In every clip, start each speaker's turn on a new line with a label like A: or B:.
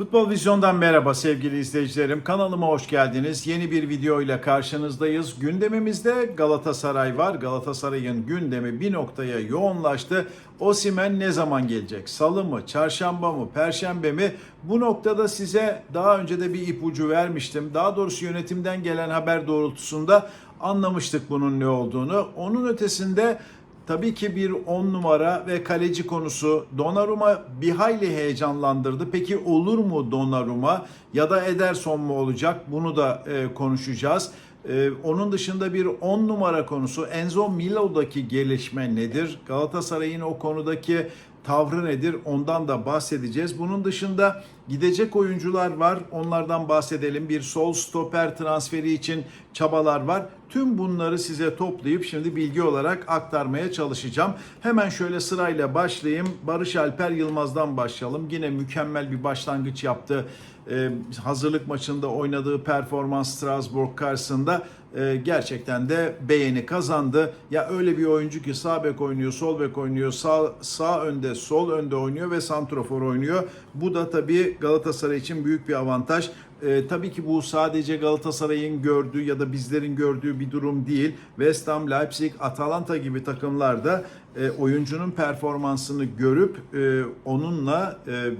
A: futbol vizyon
B: Futbol Vizyon'dan merhaba sevgili izleyicilerim. Kanalıma hoş geldiniz. Yeni bir video ile karşınızdayız. Gündemimizde Galatasaray var. Galatasaray'ın gündemi bir noktaya yoğunlaştı. Osimen ne zaman gelecek? Salı mı, çarşamba mı, perşembe mi? Bu noktada size daha önce de bir ipucu vermiştim. Daha doğrusu yönetimden gelen haber doğrultusunda anlamıştık bunun ne olduğunu. Onun ötesinde Tabii ki bir 10 numara ve kaleci konusu Donnarumma bir hayli heyecanlandırdı. Peki olur mu Donnarumma ya da Ederson mu olacak? Bunu da e, konuşacağız. E, onun dışında bir 10 numara konusu Enzo Milo'daki gelişme nedir? Galatasaray'ın o konudaki tavrı nedir? Ondan da bahsedeceğiz. Bunun dışında gidecek oyuncular var. Onlardan bahsedelim. Bir sol stoper transferi için çabalar var. Tüm bunları size toplayıp şimdi bilgi olarak aktarmaya çalışacağım. Hemen şöyle sırayla başlayayım. Barış Alper Yılmaz'dan başlayalım. Yine mükemmel bir başlangıç yaptı. Ee, hazırlık maçında oynadığı performans Strasbourg karşısında e, gerçekten de beğeni kazandı. Ya öyle bir oyuncu ki sağ bek oynuyor, sol bek oynuyor, sağ sağ önde, sol önde oynuyor ve santrofor oynuyor. Bu da tabii Galatasaray için büyük bir avantaj. E, tabii ki bu sadece Galatasaray'ın gördüğü ya da bizlerin gördüğü bir durum değil. West Ham, Leipzig, Atalanta gibi takımlar da e, oyuncunun performansını görüp e, onunla e,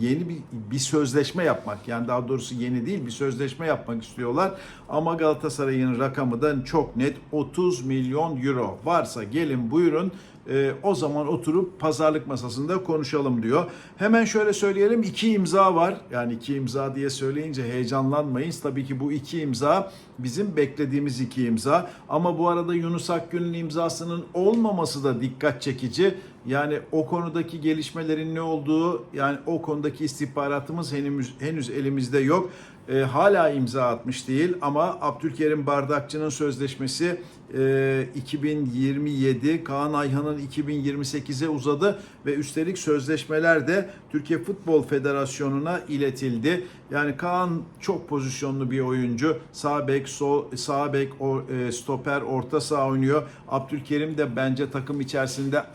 B: yeni bir, bir sözleşme yapmak yani daha doğrusu yeni değil bir sözleşme yapmak istiyorlar ama Galatasaray'ın rakamı da çok net 30 milyon euro varsa gelin buyurun e, o zaman oturup pazarlık masasında konuşalım diyor. Hemen şöyle söyleyelim iki imza var yani iki imza diye söyleyince heyecanlanmayın tabii ki bu iki imza bizim beklediğimiz iki imza ama bu arada Yunus Akgün'ün imzasının olmaması da dikkat çekici. Yani o konudaki gelişmelerin ne olduğu yani o konudaki istihbaratımız henüz henüz elimizde yok. E, hala imza atmış değil ama Abdülkerim Bardakçı'nın sözleşmesi e, 2027, Kaan Ayhan'ın 2028'e uzadı ve üstelik sözleşmeler de Türkiye Futbol Federasyonu'na iletildi. Yani Kaan çok pozisyonlu bir oyuncu. Sağ bek, sol, sağ bek, o, e, stoper, orta saha oynuyor. Abdülkerim de bence takım içerisinde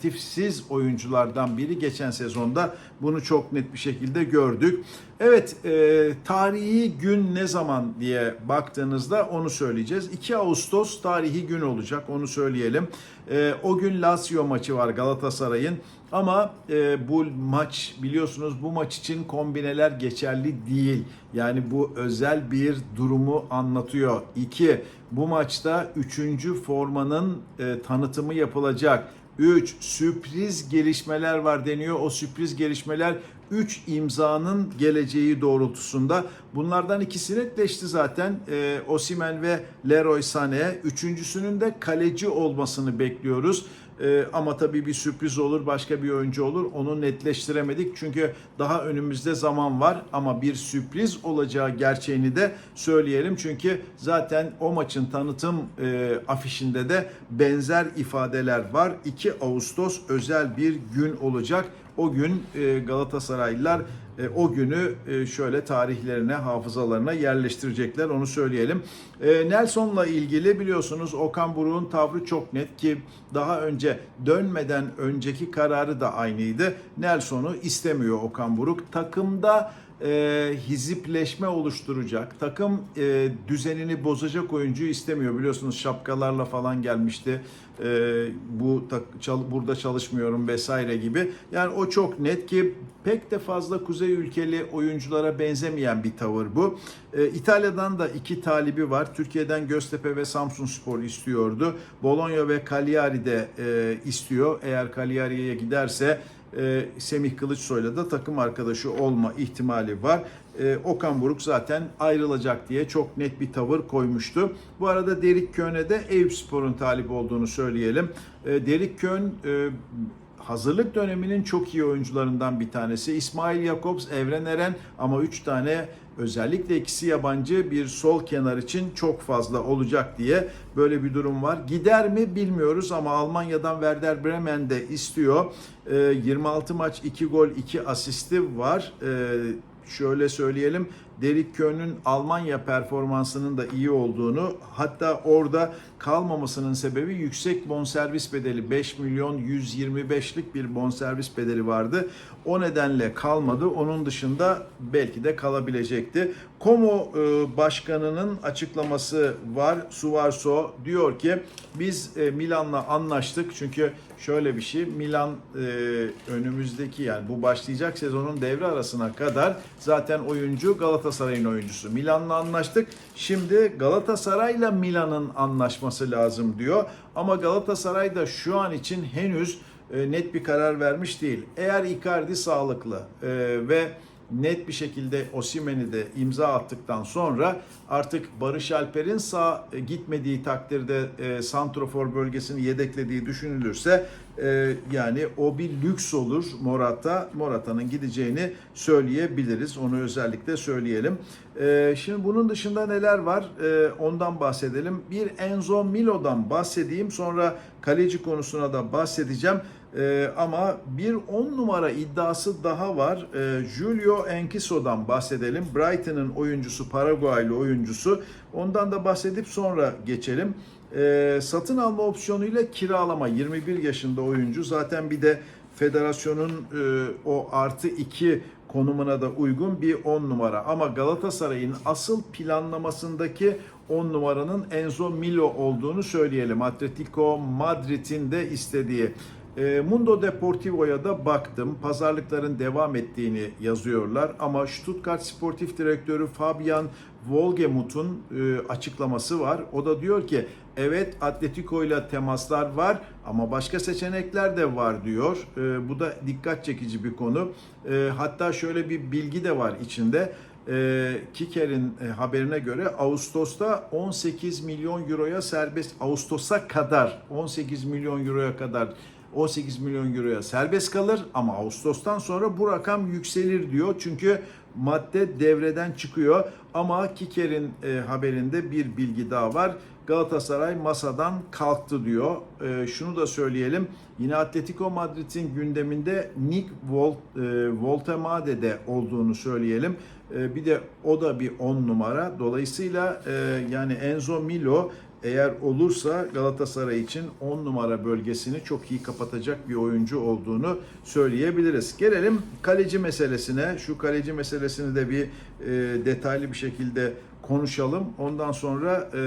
B: alternatifsiz oyunculardan biri. Geçen sezonda bunu çok net bir şekilde gördük. Evet, e, tarihi gün ne zaman diye baktığınızda onu söyleyeceğiz. 2 Ağustos tarihi gün olacak, onu söyleyelim. E, o gün Lazio maçı var Galatasaray'ın. Ama e, bu maç biliyorsunuz bu maç için kombineler geçerli değil. Yani bu özel bir durumu anlatıyor. İki, bu maçta üçüncü formanın e, tanıtımı yapılacak. 3. Sürpriz gelişmeler var deniyor. O sürpriz gelişmeler 3 imzanın geleceği doğrultusunda. Bunlardan ikisi netleşti zaten. E, Osimen ve Leroy Sané. Üçüncüsünün de kaleci olmasını bekliyoruz. Ee, ama tabii bir sürpriz olur, başka bir oyuncu olur. Onu netleştiremedik çünkü daha önümüzde zaman var ama bir sürpriz olacağı gerçeğini de söyleyelim. Çünkü zaten o maçın tanıtım e, afişinde de benzer ifadeler var. 2 Ağustos özel bir gün olacak. O gün e, Galatasaraylılar e, o günü e, şöyle tarihlerine, hafızalarına yerleştirecekler onu söyleyelim. E, Nelson'la ilgili biliyorsunuz Okan Buruk'un tavrı çok net ki daha önce dönmeden önceki kararı da aynıydı. Nelson'u istemiyor Okan Buruk. Takımda e, hizipleşme oluşturacak, takım e, düzenini bozacak oyuncuyu istemiyor. Biliyorsunuz şapkalarla falan gelmişti. E, bu çal, burada çalışmıyorum vesaire gibi. Yani o çok net ki pek de fazla kuzey ülkeli oyunculara benzemeyen bir tavır bu. E, İtalya'dan da iki talibi var. Türkiye'den Göztepe ve Samsun Spor istiyordu. Bologna ve Cagliari de e, istiyor. Eğer Cagliari'ye giderse e, Semih Kılıçsoy'la da takım arkadaşı olma ihtimali var. e, Okan Buruk zaten ayrılacak diye çok net bir tavır koymuştu. Bu arada Derik Kön'e de Eyüpspor'un talip olduğunu söyleyelim. E, Derik Kön e, hazırlık döneminin çok iyi oyuncularından bir tanesi. İsmail Jakobs, Evren Eren ama 3 tane özellikle ikisi yabancı bir sol kenar için çok fazla olacak diye böyle bir durum var. Gider mi bilmiyoruz ama Almanya'dan Werder Bremen de istiyor. Ee, 26 maç 2 gol 2 asisti var. Şöyle söyleyelim. Derek Köhn'ün Almanya performansının da iyi olduğunu hatta orada kalmamasının sebebi yüksek bonservis bedeli 5 milyon 125'lik bir bonservis bedeli vardı. O nedenle kalmadı. Onun dışında belki de kalabilecekti. Como e, başkanının açıklaması var. Suvarso diyor ki biz e, Milan'la anlaştık. Çünkü şöyle bir şey Milan e, önümüzdeki yani bu başlayacak sezonun devre arasına kadar zaten oyuncu Galatasaray'ın oyuncusu. Milan'la anlaştık. Şimdi Galatasaray'la Milan'ın anlaşması lazım diyor. Ama Galatasaray da şu an için henüz e, net bir karar vermiş değil. Eğer Icardi sağlıklı e, ve net bir şekilde Osimhen'i de imza attıktan sonra artık Barış Alper'in sağ e, gitmediği takdirde e, Santrofor bölgesini yedeklediği düşünülürse e, yani o bir lüks olur Morata. Morata'nın gideceğini söyleyebiliriz. Onu özellikle söyleyelim. E, şimdi bunun dışında neler var? E, ondan bahsedelim. Bir Enzo Milo'dan bahsedeyim. Sonra kaleci konusuna da bahsedeceğim. Ee, ama bir 10 numara iddiası daha var. Ee, Julio Enkiso'dan bahsedelim. Brighton'ın oyuncusu, Paraguaylı oyuncusu. Ondan da bahsedip sonra geçelim. Ee, satın alma opsiyonuyla kiralama 21 yaşında oyuncu. Zaten bir de federasyonun e, o artı 2 konumuna da uygun bir 10 numara. Ama Galatasaray'ın asıl planlamasındaki 10 numaranın Enzo Milo olduğunu söyleyelim. Atletico Madrid'in de istediği. E, Mundo Deportivo'ya da baktım. Pazarlıkların devam ettiğini yazıyorlar ama Stuttgart Sportif Direktörü Fabian Wolgemuth'un e, açıklaması var. O da diyor ki evet Atletico ile temaslar var ama başka seçenekler de var diyor. E, bu da dikkat çekici bir konu. E, hatta şöyle bir bilgi de var içinde. E, Kiker'in e, haberine göre Ağustos'ta 18 milyon euroya serbest Ağustos'a kadar 18 milyon euroya kadar 18 milyon euroya serbest kalır ama Ağustos'tan sonra bu rakam yükselir diyor. Çünkü madde devreden çıkıyor. Ama Kiker'in e, haberinde bir bilgi daha var. Galatasaray masadan kalktı diyor. E, şunu da söyleyelim. Yine Atletico Madrid'in gündeminde Nick Volt, e, Voltemade de olduğunu söyleyelim. E, bir de o da bir 10 numara. Dolayısıyla e, yani Enzo Milo eğer olursa Galatasaray için 10 numara bölgesini çok iyi kapatacak bir oyuncu olduğunu söyleyebiliriz. Gelelim kaleci meselesine. Şu kaleci meselesini de bir e, detaylı bir şekilde konuşalım. Ondan sonra e,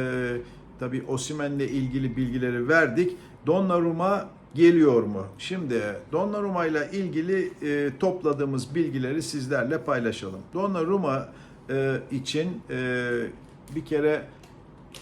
B: tabii Osimhen'le ilgili bilgileri verdik. Donnarumma geliyor mu? Şimdi Donnarumma ile ilgili e, topladığımız bilgileri sizlerle paylaşalım. Donnarumma e, için e, bir kere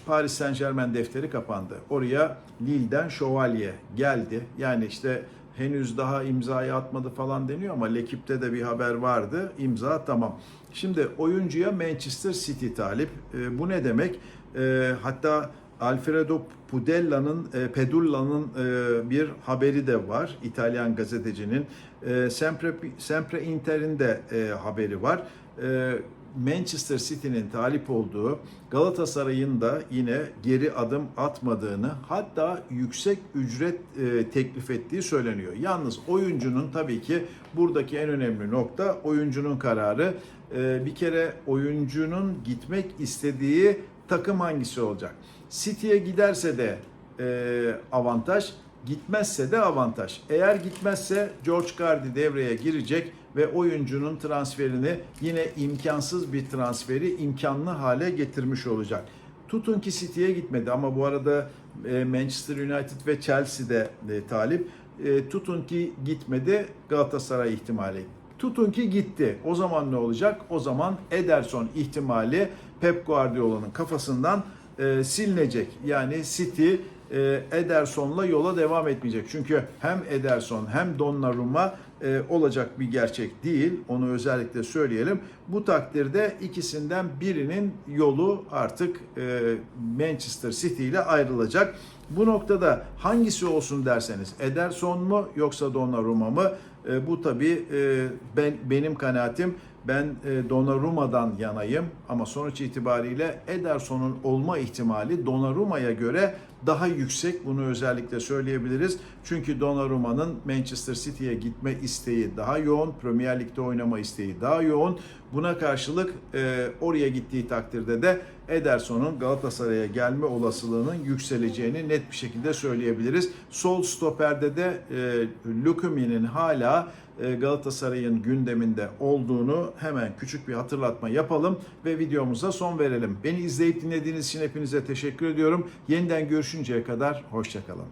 B: Paris Saint Germain defteri kapandı. Oraya Lille'den Şövalye geldi. Yani işte henüz daha imzayı atmadı falan deniyor ama Lekip'te de bir haber vardı. İmza tamam. Şimdi oyuncuya Manchester City talip. E, bu ne demek? E, hatta Alfredo Pudella'nın, e, Pedulla'nın e, bir haberi de var. İtalyan gazetecinin. E, Sempre, Sempre Inter'in de e, haberi var. E, Manchester City'nin talip olduğu Galatasaray'ın da yine geri adım atmadığını hatta yüksek ücret e, teklif ettiği söyleniyor. Yalnız oyuncunun tabii ki buradaki en önemli nokta oyuncunun kararı. E, bir kere oyuncunun gitmek istediği takım hangisi olacak? City'ye giderse de e, avantaj, gitmezse de avantaj. Eğer gitmezse George Cardi devreye girecek ve oyuncunun transferini yine imkansız bir transferi imkanlı hale getirmiş olacak. Tutun ki City'ye gitmedi ama bu arada e, Manchester United ve Chelsea'de de talip. E, Tutun ki gitmedi Galatasaray ihtimali. Tutun ki gitti. O zaman ne olacak? O zaman Ederson ihtimali Pep Guardiola'nın kafasından e, silinecek. Yani City e, Ederson'la yola devam etmeyecek. Çünkü hem Ederson hem Donnarumma e, olacak bir gerçek değil. Onu özellikle söyleyelim. Bu takdirde ikisinden birinin yolu artık e, Manchester City ile ayrılacak. Bu noktada hangisi olsun derseniz Ederson mu yoksa Donnarumma mı? E, bu tabii ben benim kanaatim ben e, Donnarumma'dan yanayım ama sonuç itibariyle Ederson'un olma ihtimali Donnarumma'ya göre daha yüksek. Bunu özellikle söyleyebiliriz. Çünkü Donnarumma'nın Manchester City'ye gitme isteği daha yoğun, Premier Lig'de oynama isteği daha yoğun. Buna karşılık e, oraya gittiği takdirde de Ederson'un Galatasaray'a gelme olasılığının yükseleceğini net bir şekilde söyleyebiliriz. Sol stoperde de e, Lukumi'nin hala e, Galatasaray'ın gündeminde olduğunu hemen küçük bir hatırlatma yapalım ve videomuza son verelim. Beni izleyip dinlediğiniz için hepinize teşekkür ediyorum. Yeniden görüşünceye kadar hoşçakalın.